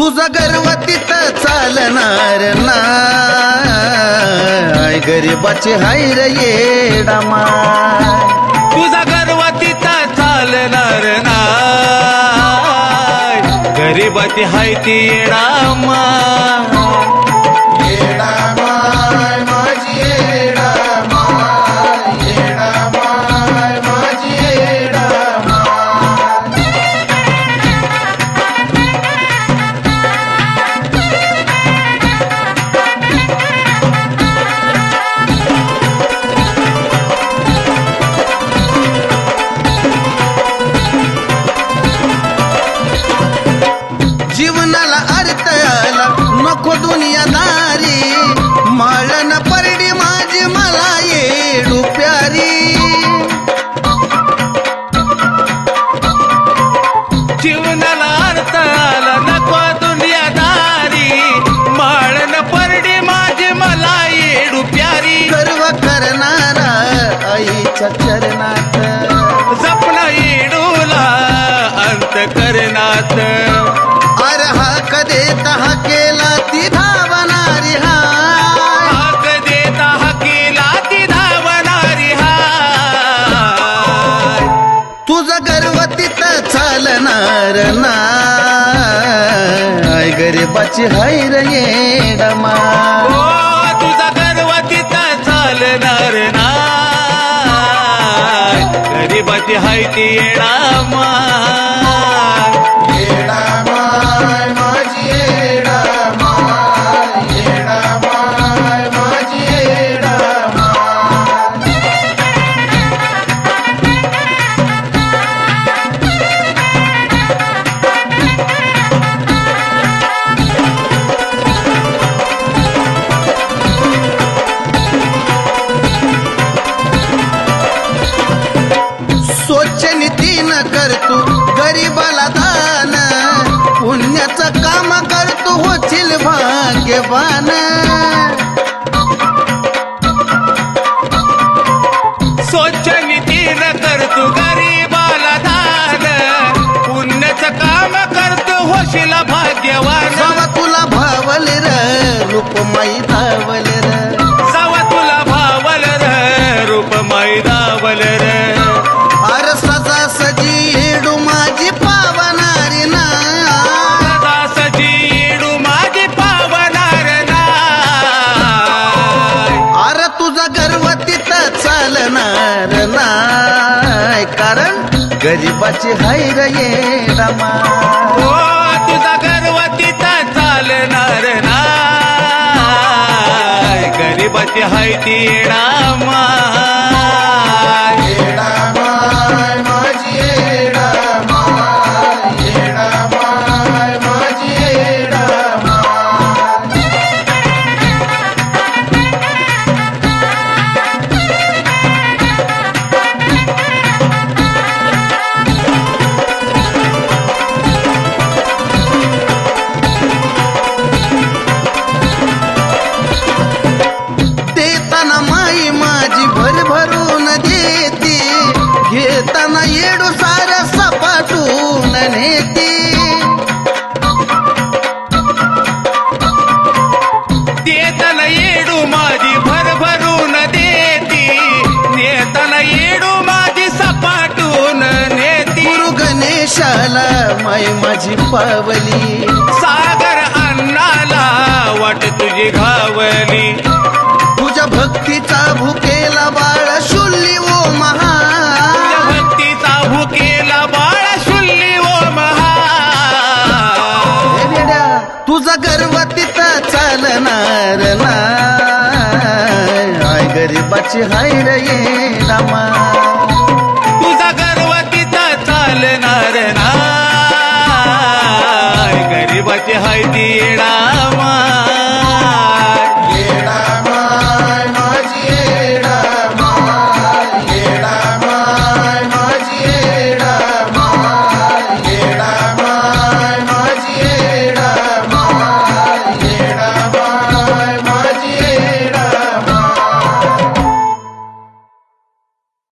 तुझा गर्वतीत चालणार ना. आय गरिबाची रे येडामा तुझा गर्वतीत चालणार ना. गरिबाची हायती येडामा अर्थ आला. नको दुनियादारी माळन परडी माझी मला येडू प्यारी. जीवनाला अर्थ आला. नको दुनियादारी माळन परडी माझी मला येडू प्यारी. गर्व करणारा आईच्या चरणात. ती धावणारी हाक देता हकीला ती धावणारी हाय. तुझं गर्व तिथं चालणार नाय गरीबाची हायर येडमा तुझा गर्व तिथं चालणार नाय गरीबाची हाय ती येडा स्वच्छ नीतीन करतो गरीबाला दान. पुण्याचं काम करतो होतील भाग्यवान. स्वच्छ नीतीन करतो गरीबाला दान. पुण्याचं काम करतो होशील भाग्यवान. तुला भावल र रूपमाई नाय कारण गरीबाची हायर येडामा ओ तुझा गर्व तिथं चालणार नाय गरीबाची हाय ती येडामाय येडू सार सपाटून नेते देताना येडू माझी भरभरून देती नेताना येडू माझी सपाटून नेती गुरु गणेशाला माई माझी पावली सागर अन्नाला वाट तुझी घावली तुझ्या भक्तीचा भुकेला गरीबाची हाय येडामा तुझा गर्व तिथं चालणार ना गरीबाची हाय ती येणार